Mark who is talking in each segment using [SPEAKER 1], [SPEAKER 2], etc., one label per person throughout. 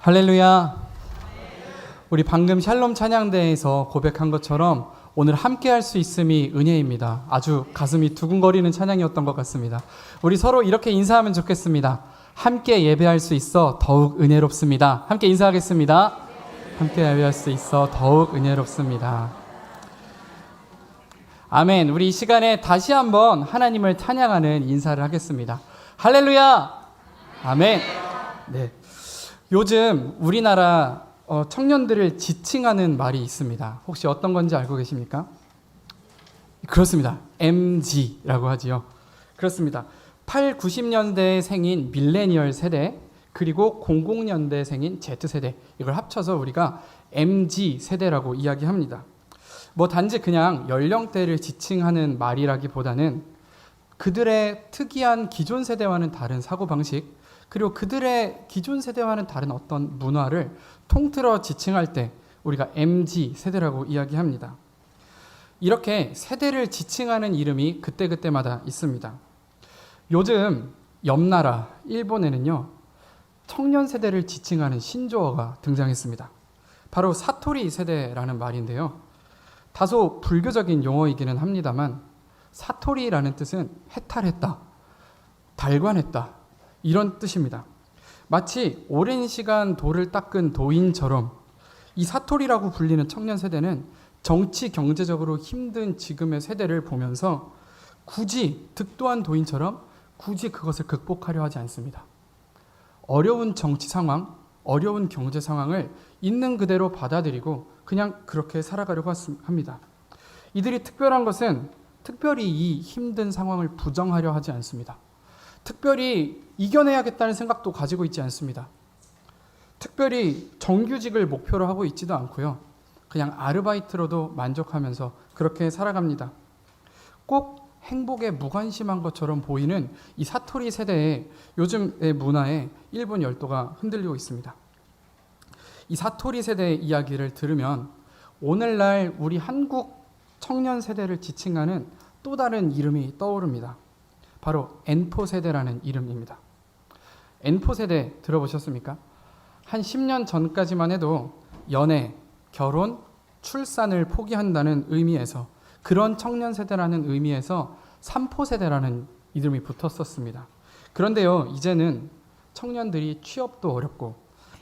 [SPEAKER 1] 할렐루야. 우리 방금 샬롬 찬양대에서 고백한 것처럼 오늘 함께 할 수 있음이 은혜입니다. 아주 가슴이 두근거리는 찬양이었던 것 같습니다. 우리 서로 이렇게 인사하면 좋겠습니다. 함께 예배할 수 있어 더욱 은혜롭습니다. 함께 인사하겠습니다. 함께 예배할 수 있어 더욱 은혜롭습니다. 아멘. 우리 이 시간에 다시 한번 하나님을 찬양하는 인사를 하겠습니다. 할렐루야. 아멘. 네. 요즘 우리나라 어, 청년들을 지칭하는 말이 있습니다. 혹시 어떤 건지 알고 계십니까? 그렇습니다. MG라고 하지요. 그렇습니다. 8, 90년대 생인 밀레니얼 세대 그리고 00년대 생인 Z세대 이걸 합쳐서 우리가 MG 세대라고 이야기합니다. 뭐 단지 그냥 연령대를 지칭하는 말이라기보다는 그들의 특이한 기존 세대와는 다른 사고 방식 그리고 그들의 기존 세대와는 다른 어떤 문화를 통틀어 지칭할 때 우리가 MG 세대라고 이야기합니다. 이렇게 세대를 지칭하는 이름이 그때그때마다 있습니다. 요즘 옆나라 일본에는요. 청년 세대를 지칭하는 신조어가 등장했습니다. 바로 사토리 세대라는 말인데요. 다소 불교적인 용어이기는 합니다만 사토리라는 뜻은 해탈했다, 달관했다 이런 뜻입니다. 마치 오랜 시간 돌을 닦은 도인처럼 이 사토리라고 불리는 청년 세대는 정치 경제적으로 힘든 지금의 세대를 보면서 굳이 득도한 도인처럼 굳이 그것을 극복하려 하지 않습니다. 어려운 정치 상황, 어려운 경제 상황을 있는 그대로 받아들이고 그냥 그렇게 살아가려고 합니다. 이들이 특별한 것은 특별히 이 힘든 상황을 부정하려 하지 않습니다. 특별히 이겨내야겠다는 생각도 가지고 있지 않습니다. 특별히 정규직을 목표로 하고 있지도 않고요. 그냥 아르바이트로도 만족하면서 그렇게 살아갑니다. 꼭 행복에 무관심한 것처럼 보이는 이 사토리 세대의 요즘의 문화에 일본 열도가 흔들리고 있습니다. 이 사토리 세대의 이야기를 들으면 오늘날 우리 한국 청년 세대를 지칭하는 또 다른 이름이 떠오릅니다. 바로 N포 세대라는 이름입니다. N포 세대 들어보셨습니까? 한 10년 전까지만 해도 연애, 결혼, 출산을 포기한다는 의미에서 그런 청년 세대라는 의미에서 3포 세대라는 이름이 붙었었습니다. 그런데요, 이제는 청년들이 취업도 어렵고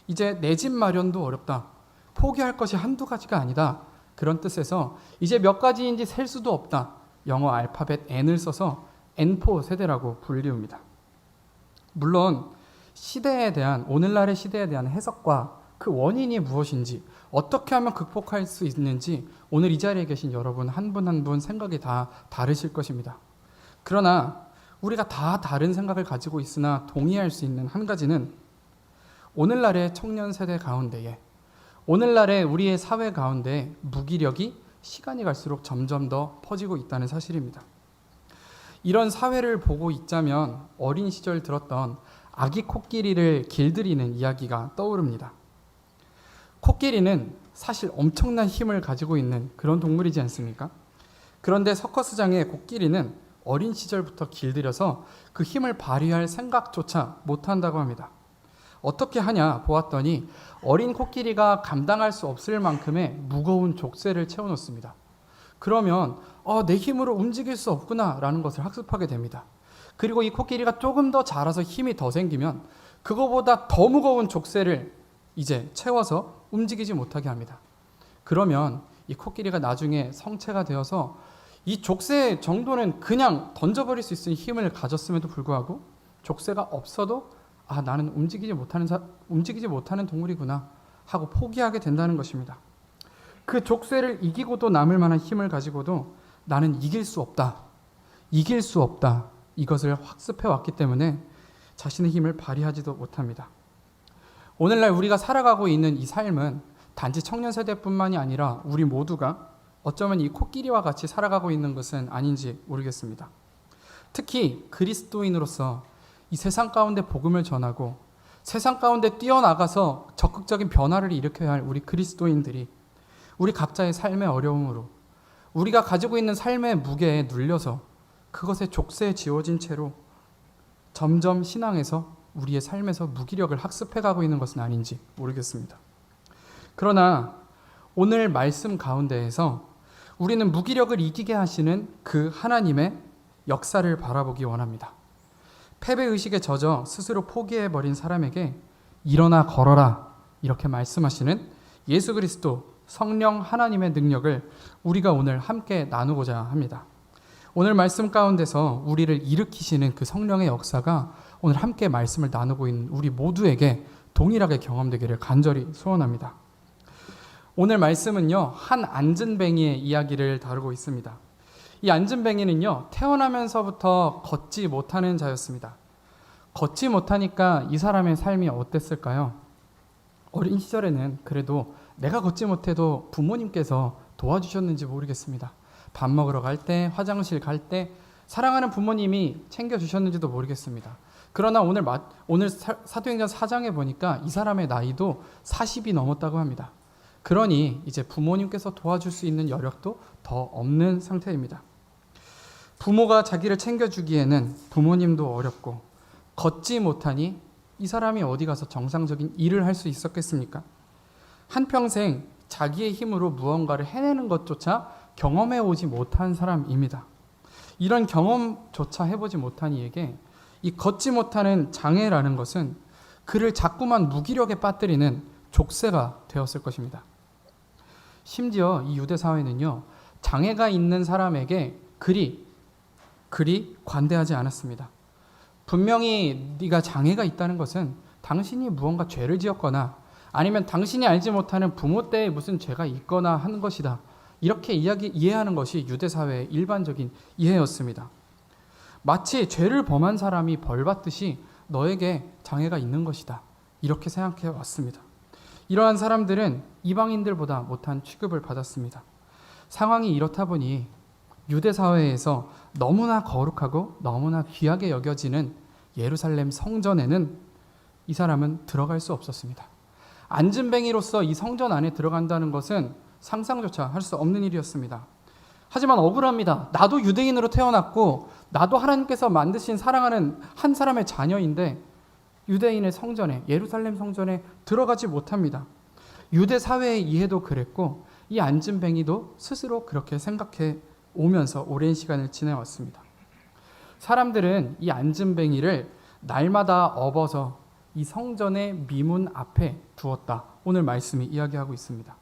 [SPEAKER 1] 이제 내 집 마련도 어렵다. 포기할 것이 한두 가지가 아니다. 그런 뜻에서 이제 몇 가지인지 셀 수도 없다. 영어 알파벳 N을 써서 N포 세대라고 불리웁니다. 물론 시대에 대한 오늘날의 시대에 대한 해석과 그 원인이 무엇인지 어떻게 하면 극복할 수 있는지 오늘 이 자리에 계신 여러분 한 분 한 분 생각이 다 다르실 것입니다. 그러나 우리가 다 다른 생각을 가지고 있으나 동의할 수 있는 한 가지는 오늘날의 청년 세대 가운데에 오늘날의 우리의 사회 가운데 무기력이 시간이 갈수록 점점 더 퍼지고 있다는 사실입니다. 이런 사회를 보고 있자면 어린 시절 들었던 아기 코끼리를 길들이는 이야기가 떠오릅니다. 코끼리는 사실 엄청난 힘을 가지고 있는 그런 동물이지 않습니까? 그런데 서커스장의 코끼리는 어린 시절부터 길들여서 그 힘을 발휘할 생각조차 못한다고 합니다. 어떻게 하냐 보았더니 어린 코끼리가 감당할 수 없을 만큼의 무거운 족쇄를 채워놓습니다. 그러면 어, 내 힘으로 움직일 수 없구나라는 것을 학습하게 됩니다. 그리고 이 코끼리가 조금 더 자라서 힘이 더 생기면 그거보다 더 무거운 족쇄를 이제 채워서 움직이지 못하게 합니다. 그러면 이 코끼리가 나중에 성체가 되어서 이 족쇄 정도는 그냥 던져버릴 수 있는 힘을 가졌음에도 불구하고 족쇄가 없어도 아 나는 움직이지 못하는 사, 움직이지 못하는 동물이구나 하고 포기하게 된다는 것입니다. 그 족쇄를 이기고도 남을 만한 힘을 가지고도 나는 이길 수 없다. 이길 수 없다. 이것을 학습해 왔기 때문에 자신의 힘을 발휘하지도 못합니다. 오늘날 우리가 살아가고 있는 이 삶은 단지 청년 세대뿐만이 아니라 우리 모두가 어쩌면 이 코끼리와 같이 살아가고 있는 것은 아닌지 모르겠습니다. 특히 그리스도인으로서 이 세상 가운데 복음을 전하고 세상 가운데 뛰어나가서 적극적인 변화를 일으켜야 할 우리 그리스도인들이 우리 각자의 삶의 어려움으로 우리가 가지고 있는 삶의 무게에 눌려서 그것에 족쇄에 지워진 채로 점점 신앙에서 우리의 삶에서 무기력을 학습해 가고 있는 것은 아닌지 모르겠습니다. 그러나 오늘 말씀 가운데에서 우리는 무기력을 이기게 하시는 그 하나님의 역사를 바라보기 원합니다. 패배 의식에 젖어 스스로 포기해 버린 사람에게 일어나 걸어라 이렇게 말씀하시는 예수 그리스도 성령 하나님의 능력을 우리가 오늘 함께 나누고자 합니다. 오늘 말씀 가운데서 우리를 일으키시는 그 성령의 역사가 오늘 함께 말씀을 나누고 있는 우리 모두에게 동일하게 경험되기를 간절히 소원합니다. 오늘 말씀은요, 한 안전뱅이의 이야기를 다루고 있습니다. 이 안전뱅이는요, 태어나면서부터 걷지 못하는 자였습니다. 걷지 못하니까 이 사람의 삶이 어땠을까요? 어린 시절에는 그래도 내가 걷지 못해도 부모님께서 도와주셨는지 모르겠습니다. 밥 먹으러 갈 때, 화장실 갈 때, 사랑하는 부모님이 챙겨주셨는지도 모르겠습니다. 그러나 오늘, 마, 오늘 사, 사도행전 4장에 보니까 이 사람의 나이도 40이 넘었다고 합니다. 그러니 이제 부모님께서 도와줄 수 있는 여력도 더 없는 상태입니다. 부모가 자기를 챙겨주기에는 부모님도 어렵고 걷지 못하니 이 사람이 어디 가서 정상적인 일을 할 수 있었겠습니까? 한평생 자기의 힘으로 무언가를 해내는 것조차 경험해 오지 못한 사람입니다. 이런 경험조차 해보지 못한 이에게 이 걷지 못하는 장애라는 것은 그를 자꾸만 무기력에 빠뜨리는 족쇄가 되었을 것입니다. 심지어 이 유대 사회는요 장애가 있는 사람에게 그리 그리 관대하지 않았습니다. 분명히 네가 장애가 있다는 것은 당신이 무언가 죄를 지었거나 아니면 당신이 알지 못하는 부모 때에 무슨 죄가 있거나 하는 것이다. 이렇게 이야기 이해하는 것이 유대 사회의 일반적인 이해였습니다. 마치 죄를 범한 사람이 벌 받듯이 너에게 장애가 있는 것이다. 이렇게 생각해 왔습니다. 이러한 사람들은 이방인들보다 못한 취급을 받았습니다. 상황이 이렇다 보니 유대 사회에서 너무나 거룩하고 너무나 귀하게 여겨지는 예루살렘 성전에는 이 사람은 들어갈 수 없었습니다. 안진뱅이로서 이 성전 안에 들어간다는 것은 상상조차 할 수 없는 일이었습니다. 하지만 억울합니다. 나도 유대인으로 태어났고 나도 하나님께서 만드신 사랑하는 한 사람의 자녀인데 유대인의 성전에 예루살렘 성전에 들어가지 못합니다. 유대 사회의 이해도 그랬고 이 안진뱅이도 스스로 그렇게 생각해 오면서 오랜 시간을 지내왔습니다. 사람들은 이 안진뱅이를 날마다 업어서 이 성전의 미문 앞에 두었다. 오늘 말씀이 이야기하고 있습니다.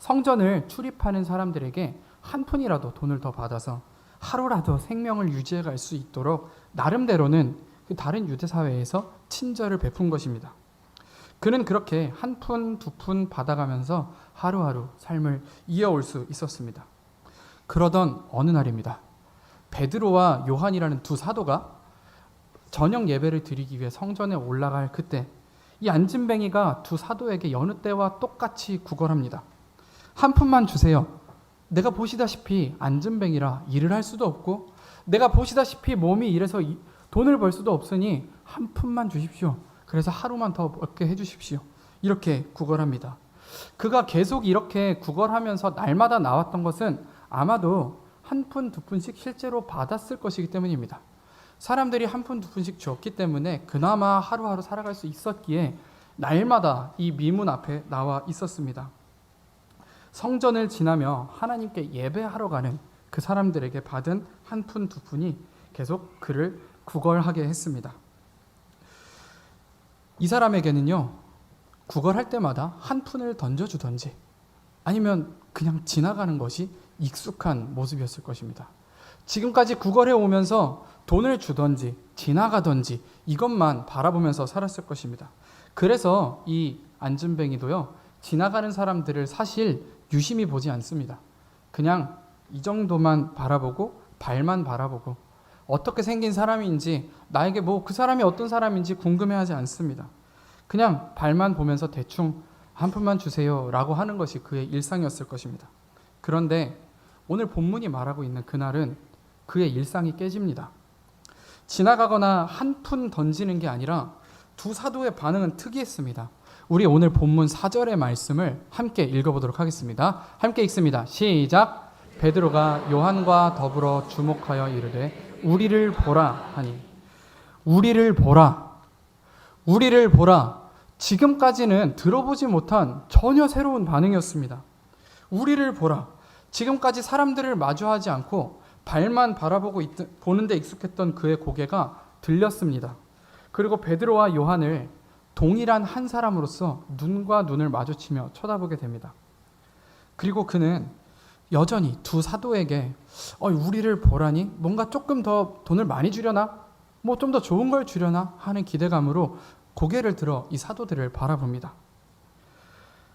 [SPEAKER 1] 성전을 출입하는 사람들에게 한 푼이라도 돈을 더 받아서 하루라도 생명을 유지해 갈 수 있도록 나름대로는 그 다른 유대 사회에서 친절을 베푼 것입니다. 그는 그렇게 한 푼, 두 푼 받아가면서 하루하루 삶을 이어올 수 있었습니다. 그러던 어느 날입니다. 베드로와 요한이라는 두 사도가 저녁 예배를 드리기 위해 성전에 올라갈 그때 이 안진뱅이가 두 사도에게 여느 때와 똑같이 구걸합니다. 한 푼만 주세요. 내가 보시다시피 안진뱅이라 일을 할 수도 없고 내가 보시다시피 몸이 이래서 돈을 벌 수도 없으니 한 푼만 주십시오. 그래서 하루만 더 얻게 해주십시오. 이렇게 구걸합니다. 그가 계속 이렇게 구걸하면서 날마다 나왔던 것은 아마도 한 푼, 두 푼씩 실제로 받았을 것이기 때문입니다. 사람들이 한 푼, 두 푼씩 주었기 때문에 그나마 하루하루 살아갈 수 있었기에 날마다 이 미문 앞에 나와 있었습니다. 성전을 지나며 하나님께 예배하러 가는 그 사람들에게 받은 한 푼, 두 푼이 계속 그를 구걸하게 했습니다. 이 사람에게는요, 구걸할 때마다 한 푼을 던져주던지 아니면 그냥 지나가는 것이 익숙한 모습이었을 것입니다. 지금까지 구걸해 오면서 돈을 주던지 지나가던지 이것만 바라보면서 살았을 것입니다. 그래서 이 안진뱅이도요, 지나가는 사람들을 사실 유심히 보지 않습니다. 그냥 이 정도만 바라보고 발만 바라보고 어떻게 생긴 사람인지 나에게 뭐 그 사람이 어떤 사람인지 궁금해하지 않습니다. 그냥 발만 보면서 대충 한 푼만 주세요 라고 하는 것이 그의 일상이었을 것입니다. 그런데 오늘 본문이 말하고 있는 그날은 그의 일상이 깨집니다. 지나가거나 한 푼 던지는 게 아니라 두 사도의 반응은 특이했습니다. 우리 오늘 본문 4절의 말씀을 함께 읽어보도록 하겠습니다. 함께 읽습니다. 시작. 베드로가 요한과 더불어 주목하여 이르되 우리를 보라 하니 우리를 보라 우리를 보라. 지금까지는 들어보지 못한 전혀 새로운 반응이었습니다. 우리를 보라. 지금까지 사람들을 마주하지 않고 발만 바라보고 있, 보는데 익숙했던 그의 고개가 들렸습니다. 그리고 베드로와 요한을 동일한 한 사람으로서 눈과 눈을 마주치며 쳐다보게 됩니다. 그리고 그는 여전히 두 사도에게 어, 우리를 보라니 뭔가 조금 더 돈을 많이 주려나 뭐 좀 더 좋은 걸 주려나 하는 기대감으로 고개를 들어 이 사도들을 바라봅니다.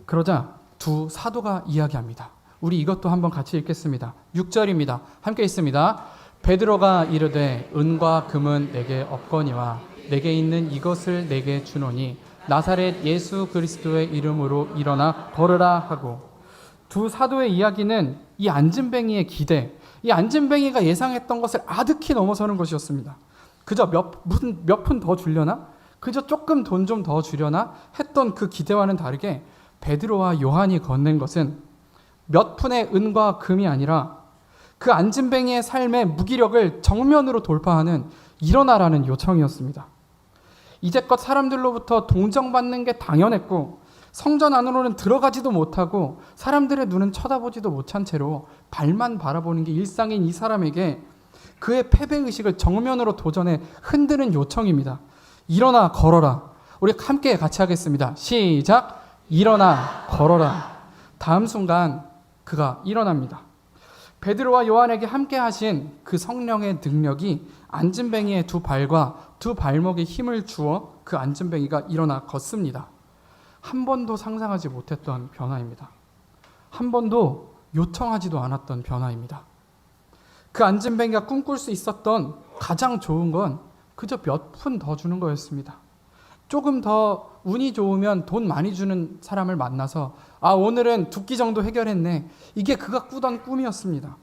[SPEAKER 1] 그러자 두 사도가 이야기합니다. 우리 이것도 한번 같이 읽겠습니다. 6절입니다. 함께 있습니다. 베드로가 이르되 은과 금은 내게 없거니와 내게 있는 이것을 내게 주노니 나사렛 예수 그리스도의 이름으로 일어나 걸으라 하고 두 사도의 이야기는 이 안진뱅이의 기대, 이 안진뱅이가 예상했던 것을 아득히 넘어서는 것이었습니다. 그저 몇푼몇 푼 더 주려나? 그저 조금 돈 좀 더 주려나? 했던 그 기대와는 다르게 베드로와 요한이 건넨 것은 몇 푼의 은과 금이 아니라 그 안진뱅이의 삶의 무기력을 정면으로 돌파하는 일어나라는 요청이었습니다. 이제껏 사람들로부터 동정받는 게 당연했고 성전 안으로는 들어가지도 못하고 사람들의 눈은 쳐다보지도 못한 채로 발만 바라보는 게 일상인 이 사람에게 그의 패배 의식을 정면으로 도전해 흔드는 요청입니다. 일어나 걸어라. 우리 함께 같이 하겠습니다. 시작. 일어나 걸어라. 다음 순간 그가 일어납니다. 베드로와 요한에게 함께 하신 그 성령의 능력이 안진뱅이의 두 발과 두 발목에 힘을 주어 그 안진뱅이가 일어나 걷습니다. 한 번도 상상하지 못했던 변화입니다. 한 번도 요청하지도 않았던 변화입니다. 그 안진뱅이가 꿈꿀 수 있었던 가장 좋은 건 그저 몇 푼 더 주는 거였습니다. 조금 더 운이 좋으면 돈 많이 주는 사람을 만나서 아 오늘은 두 끼 정도 해결했네. 이게 그가 꾸던 꿈이었습니다.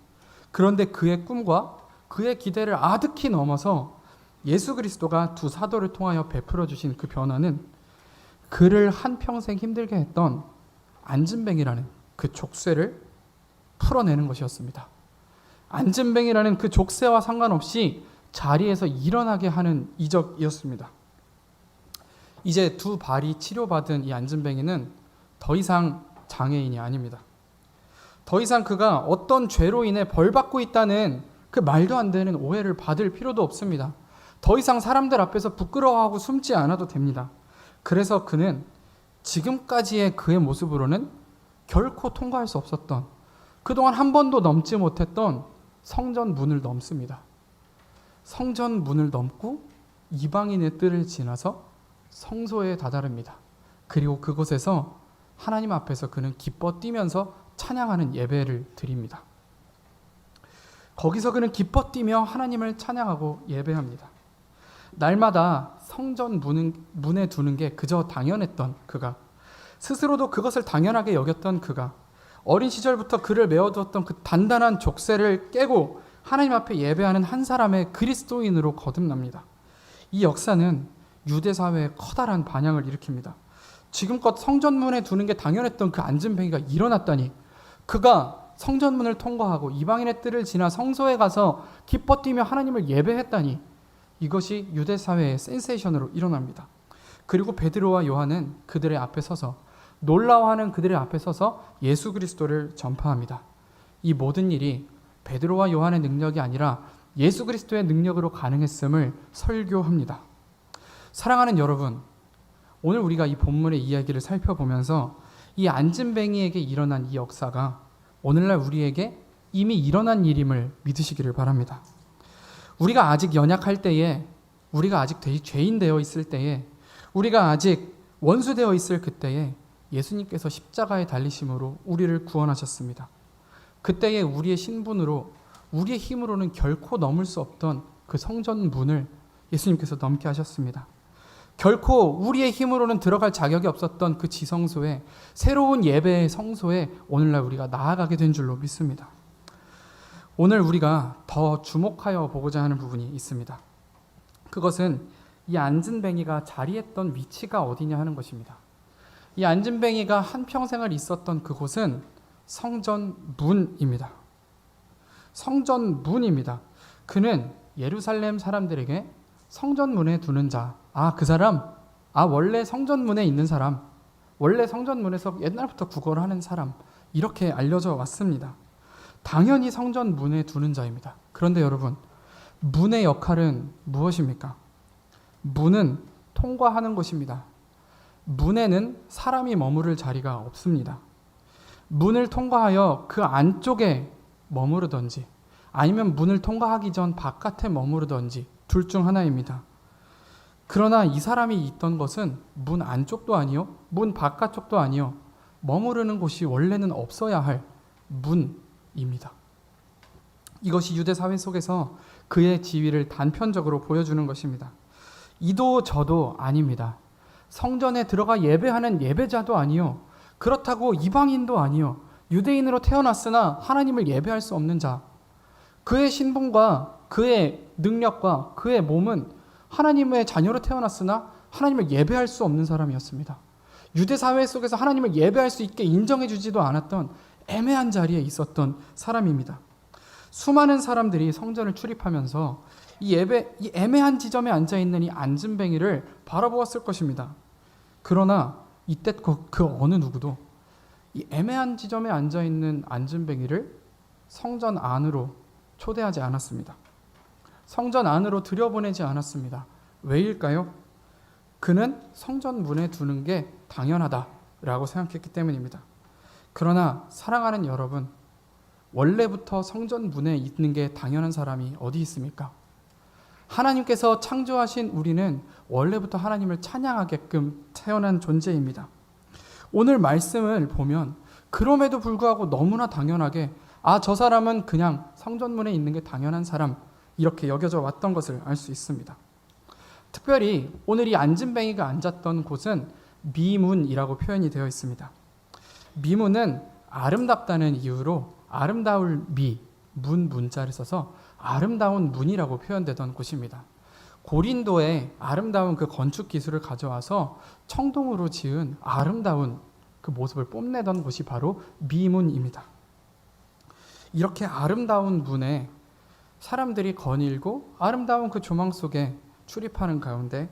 [SPEAKER 1] 그런데 그의 꿈과 그의 기대를 아득히 넘어서 예수 그리스도가 두 사도를 통하여 베풀어 주신 그 변화는 그를 한 평생 힘들게 했던 안진뱅이라는 그 족쇄를 풀어내는 것이었습니다. 안진뱅이라는 그 족쇄와 상관없이 자리에서 일어나게 하는 이적이었습니다. 이제 두 발이 치료받은 이 안진뱅이는 더 이상 장애인이 아닙니다. 더 이상 그가 어떤 죄로 인해 벌받고 있다는 그 말도 안 되는 오해를 받을 필요도 없습니다. 더 이상 사람들 앞에서 부끄러워하고 숨지 않아도 됩니다. 그래서 그는 지금까지의 그의 모습으로는 결코 통과할 수 없었던 그동안 한 번도 넘지 못했던 성전 문을 넘습니다. 성전 문을 넘고 이방인의 뜰을 지나서 성소에 다다릅니다. 그리고 그곳에서 하나님 앞에서 그는 기뻐 뛰면서 찬양하는 예배를 드립니다. 거기서 그는 기뻐 뛰며 하나님을 찬양하고 예배합니다. 날마다 성전 문, 문에 두는 게 그저 당연했던 그가 스스로도 그것을 당연하게 여겼던 그가 어린 시절부터 그를 메워두었던 그 단단한 족쇄를 깨고 하나님 앞에 예배하는 한 사람의 그리스도인으로 거듭납니다. 이 역사는 유대 사회에 커다란 반향을 일으킵니다. 지금껏 성전문에 두는 게 당연했던 그 안진뱅이가 일어났다니 그가 성전문을 통과하고 이방인의 뜰을 지나 성소에 가서 기뻐 뛰며 하나님을 예배했다니 이것이 유대 사회의 센세이션으로 일어납니다. 그리고 베드로와 요한은 그들의 앞에 서서 놀라워하는 그들의 앞에 서서 예수 그리스도를 전파합니다. 이 모든 일이 베드로와 요한의 능력이 아니라 예수 그리스도의 능력으로 가능했음을 설교합니다. 사랑하는 여러분, 오늘 우리가 이 본문의 이야기를 살펴보면서 이 안진뱅이에게 일어난 이 역사가 오늘날 우리에게 이미 일어난 일임을 믿으시기를 바랍니다. 우리가 아직 연약할 때에, 우리가 아직 죄인 되어 있을 때에, 우리가 아직 원수 되어 있을 그때에 예수님께서 십자가에 달리심으로 우리를 구원하셨습니다. 그때에 우리의 신분으로 우리의 힘으로는 결코 넘을 수 없던 그 성전 문을 예수님께서 넘게 하셨습니다. 결코 우리의 힘으로는 들어갈 자격이 없었던 그 지성소에 새로운 예배의 성소에 오늘날 우리가 나아가게 된 줄로 믿습니다. 오늘 우리가 더 주목하여 보고자 하는 부분이 있습니다. 그것은 이 안진뱅이가 자리했던 위치가 어디냐 하는 것입니다. 이 안진뱅이가 한 평생을 있었던 그곳은 성전 문입니다. 성전 문입니다. 그는 예루살렘 사람들에게 성전 문에 두는 자, 아, 그 사람, 아, 원래 성전문에 있는 사람, 원래 성전문에서 옛날부터 구걸을 하는 사람, 이렇게 알려져 왔습니다. 당연히 성전 문에 두는 자입니다. 그런데 여러분, 문의 역할은 무엇입니까? 문은 통과하는 곳입니다. 문에는 사람이 머무를 자리가 없습니다. 문을 통과하여 그 안쪽에 머무르던지 아니면 문을 통과하기 전 바깥에 머무르던지 둘 중 하나입니다. 그러나 이 사람이 있던 것은 문 안쪽도 아니요, 문 바깥쪽도 아니요, 머무르는 곳이 원래는 없어야 할 문입니다. 이것이 유대 사회 속에서 그의 지위를 단편적으로 보여주는 것입니다. 이도 저도 아닙니다. 성전에 들어가 예배하는 예배자도 아니요. 그렇다고 이방인도 아니요. 유대인으로 태어났으나 하나님을 예배할 수 없는 자. 그의 신분과 그의 능력과 그의 몸은 하나님의 자녀로 태어났으나 하나님을 예배할 수 없는 사람이었습니다. 유대 사회 속에서 하나님을 예배할 수 있게 인정해 주지도 않았던 애매한 자리에 있었던 사람입니다. 수많은 사람들이 성전을 출입하면서 이 예배 이 애매한 지점에 앉아 있는 이 안진뱅이를 바라보았을 것입니다. 그러나 이때 그, 그 어느 누구도 이 애매한 지점에 앉아 있는 안진뱅이를 성전 안으로 초대하지 않았습니다. 성전 안으로 들여보내지 않았습니다. 왜일까요? 그는 성전 문에 두는 게 당연하다라고 생각했기 때문입니다. 그러나 사랑하는 여러분, 원래부터 성전 문에 있는 게 당연한 사람이 어디 있습니까? 하나님께서 창조하신 우리는 원래부터 하나님을 찬양하게끔 태어난 존재입니다. 오늘 말씀을 보면 그럼에도 불구하고 너무나 당연하게 아, 저 사람은 그냥 성전문에 있는 게 당연한 사람 이렇게 여겨져 왔던 것을 알 수 있습니다. 특별히 오늘 이 안진뱅이가 앉았던 곳은 미문이라고 표현이 되어 있습니다. 미문은 아름답다는 이유로 아름다울 미, 문 문자를 써서 아름다운 문이라고 표현되던 곳입니다. 고린도에 아름다운 그 건축 기술을 가져와서 청동으로 지은 아름다운 그 모습을 뽐내던 곳이 바로 미문입니다. 이렇게 아름다운 문에 사람들이 거닐고 아름다운 그 조망 속에 출입하는 가운데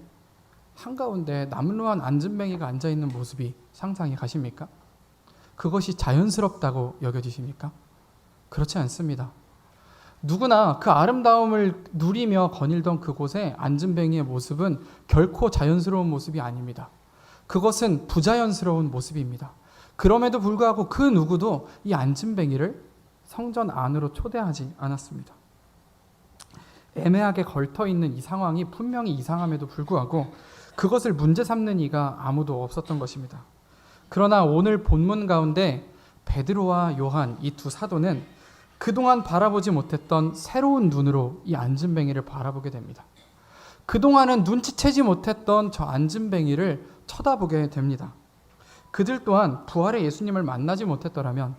[SPEAKER 1] 한가운데 남루한 안진뱅이가 앉아 있는 모습이 상상이 가십니까? 그것이 자연스럽다고 여겨지십니까? 그렇지 않습니다. 누구나 그 아름다움을 누리며 거닐던 그곳에 안진뱅이의 모습은 결코 자연스러운 모습이 아닙니다. 그것은 부자연스러운 모습입니다. 그럼에도 불구하고 그 누구도 이 안진뱅이를 성전 안으로 초대하지 않았습니다. 애매하게 걸터 있는 이 상황이 분명히 이상함에도 불구하고 그것을 문제 삼는 이가 아무도 없었던 것입니다. 그러나 오늘 본문 가운데 베드로와 요한 이 두 사도는 그동안 바라보지 못했던 새로운 눈으로 이 안진뱅이를 바라보게 됩니다. 그동안은 눈치채지 못했던 저 안진뱅이를 쳐다보게 됩니다. 그들 또한 부활의 예수님을 만나지 못했더라면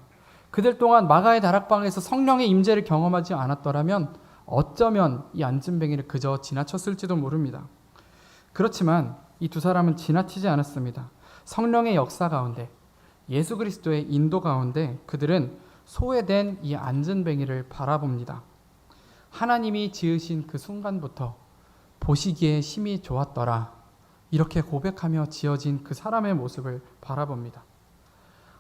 [SPEAKER 1] 그들 동안 마가의 다락방에서 성령의 임재를 경험하지 않았더라면 어쩌면 이 안진뱅이를 그저 지나쳤을지도 모릅니다. 그렇지만 이 두 사람은 지나치지 않았습니다. 성령의 역사 가운데 예수 그리스도의 인도 가운데 그들은 소외된 이 안진뱅이를 바라봅니다. 하나님이 지으신 그 순간부터 보시기에 심히 좋았더라. 이렇게 고백하며 지어진 그 사람의 모습을 바라봅니다.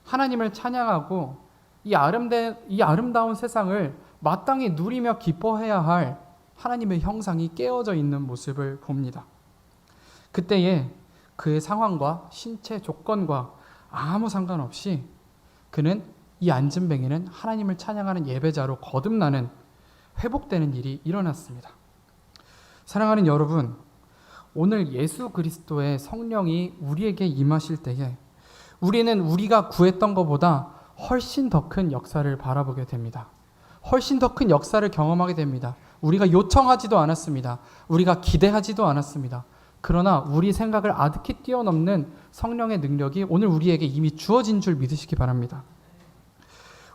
[SPEAKER 1] 하나님을 찬양하고 이, 아름대, 이 아름다운 세상을 마땅히 누리며 기뻐해야 할 하나님의 형상이 깨어져 있는 모습을 봅니다. 그때에 그의 상황과 신체 조건과 아무 상관없이 그는 이 안진뱅이는 하나님을 찬양하는 예배자로 거듭나는 회복되는 일이 일어났습니다. 사랑하는 여러분, 오늘 예수 그리스도의 성령이 우리에게 임하실 때에 우리는 우리가 구했던 것보다 훨씬 더 큰 역사를 바라보게 됩니다. 훨씬 더 큰 역사를 경험하게 됩니다. 우리가 요청하지도 않았습니다. 우리가 기대하지도 않았습니다. 그러나 우리 생각을 아득히 뛰어넘는 성령의 능력이 오늘 우리에게 이미 주어진 줄 믿으시기 바랍니다.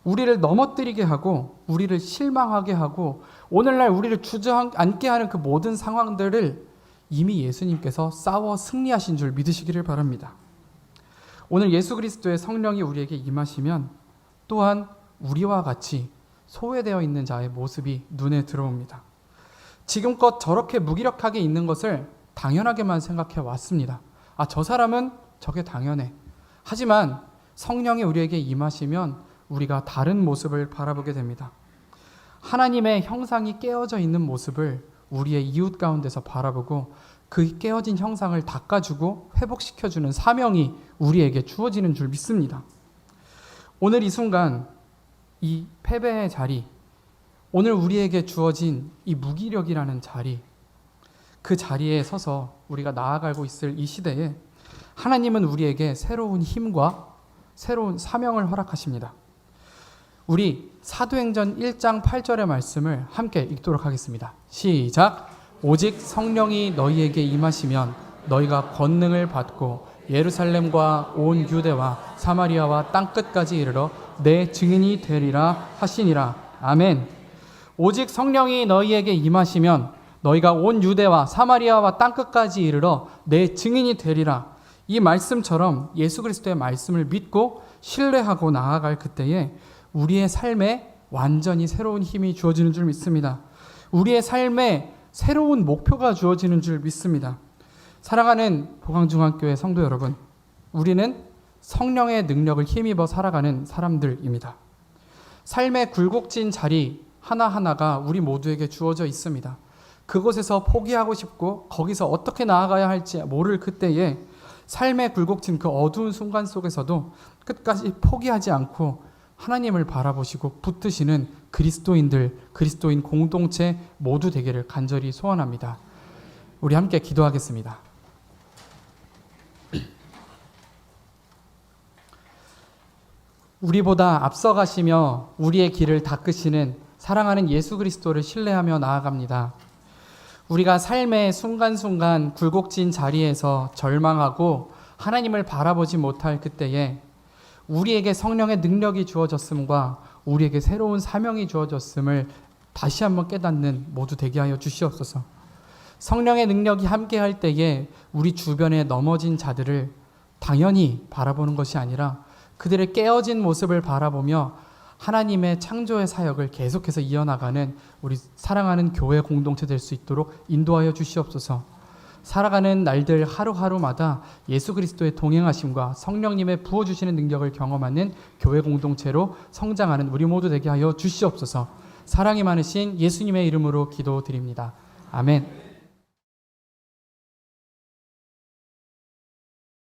[SPEAKER 1] 우리를 넘어뜨리게 하고 우리를 실망하게 하고 오늘날 우리를 주저앉게 하는 그 모든 상황들을 이미 예수님께서 싸워 승리하신 줄 믿으시기를 바랍니다. 오늘 예수 그리스도의 성령이 우리에게 임하시면 또한 우리와 같이 소외되어 있는 자의 모습이 눈에 들어옵니다. 지금껏 저렇게 무기력하게 있는 것을 당연하게만 생각해 왔습니다. 아, 저 사람은 저게 당연해. 하지만 성령이 우리에게 임하시면 우리가 다른 모습을 바라보게 됩니다. 하나님의 형상이 깨어져 있는 모습을 우리의 이웃 가운데서 바라보고 그 깨어진 형상을 닦아주고 회복시켜주는 사명이 우리에게 주어지는 줄 믿습니다. 오늘 이 순간 이 패배의 자리, 오늘 우리에게 주어진 이 무기력이라는 자리, 그 자리에 서서 우리가 나아가고 있을 이 시대에 하나님은 우리에게 새로운 힘과 새로운 사명을 허락하십니다. 우리 사도행전 1장 8절의 말씀을 함께 읽도록 하겠습니다. 시작. 오직 성령이 너희에게 임하시면 너희가 권능을 받고 예루살렘과 온 유대와 사마리아와 땅 끝까지 이르러 내 증인이 되리라 하시니라. 아멘. 오직 성령이 너희에게 임하시면 너희가 온 유대와 사마리아와 땅 끝까지 이르러 내 증인이 되리라. 이 말씀처럼 예수 그리스도의 말씀을 믿고 신뢰하고 나아갈 그때에 우리의 삶에 완전히 새로운 힘이 주어지는 줄 믿습니다. 우리의 삶에 새로운 목표가 주어지는 줄 믿습니다. 사랑하는 보강중학교의 성도 여러분, 우리는 성령의 능력을 힘입어 살아가는 사람들입니다. 삶의 굴곡진 자리 하나하나가 우리 모두에게 주어져 있습니다. 그곳에서 포기하고 싶고 거기서 어떻게 나아가야 할지 모를 그때에 삶의 굴곡진 그 어두운 순간 속에서도 끝까지 포기하지 않고 하나님을 바라보시고 붙드시는 그리스도인들, 그리스도인 공동체 모두 되기를 간절히 소원합니다. 우리 함께 기도하겠습니다. 우리보다 앞서가시며 우리의 길을 닦으시는 사랑하는 예수 그리스도를 신뢰하며 나아갑니다. 우리가 삶의 순간순간 굴곡진 자리에서 절망하고 하나님을 바라보지 못할 그때에 우리에게 성령의 능력이 주어졌음과 우리에게 새로운 사명이 주어졌음을 다시 한번 깨닫는 모두 되게 하여 주시옵소서. 성령의 능력이 함께 할 때에 우리 주변에 넘어진 자들을 당연히 바라보는 것이 아니라 그들의 깨어진 모습을 바라보며 하나님의 창조의 사역을 계속해서 이어나가는 우리 사랑하는 교회 공동체 될 수 있도록 인도하여 주시옵소서. 살아가는 날들 하루하루마다 예수 그리스도의 동행하심과 성령님의 부어 주시는 능력을 경험하는 교회 공동체로 성장하는 우리 모두 되게 하여 주시옵소서. 사랑이 많으신 예수님의 이름으로 기도드립니다. 아멘.